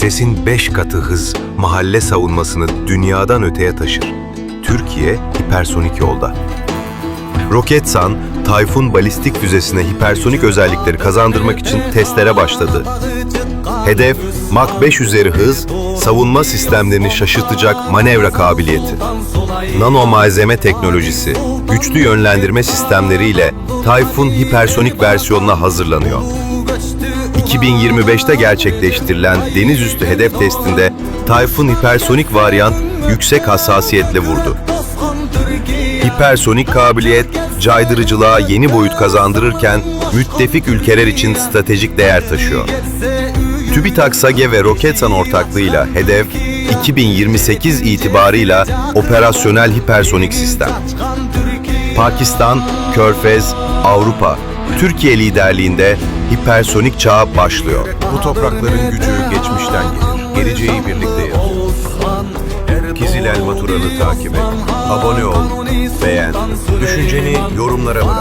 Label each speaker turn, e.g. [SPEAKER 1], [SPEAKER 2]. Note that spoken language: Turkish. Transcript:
[SPEAKER 1] Sesin 5 katı hız mahalle savunmasını dünyadan öteye taşır. Türkiye hipersonik yolda. Roketsan, Tayfun balistik füzesine hipersonik özellikleri kazandırmak için testlere başladı. Hedef, Mach 5 üzeri hız, savunma sistemlerini şaşırtacak manevra kabiliyeti. Nano malzeme teknolojisi, güçlü yönlendirme sistemleriyle Tayfun hipersonik versiyonuna hazırlanıyor. 2025'te gerçekleştirilen deniz üstü hedef testinde Tayfun hipersonik varyant yüksek hassasiyetle vurdu. Hipersonik kabiliyet, caydırıcılığa yeni boyut kazandırırken müttefik ülkeler için stratejik değer taşıyor. TÜBİTAK SAGE ve Roketsan ortaklığıyla hedef 2028 itibarıyla operasyonel hipersonik sistem. Pakistan, Körfez, Avrupa, Türkiye liderliğinde hipersonik çağ başlıyor.
[SPEAKER 2] Bu toprakların gücü geçmişten gelir. Geleceği birlikte yaratırız. Kizil Elma Turan'ı takip et. Abone ol, beğen. Düşünceni yorumlara bırak.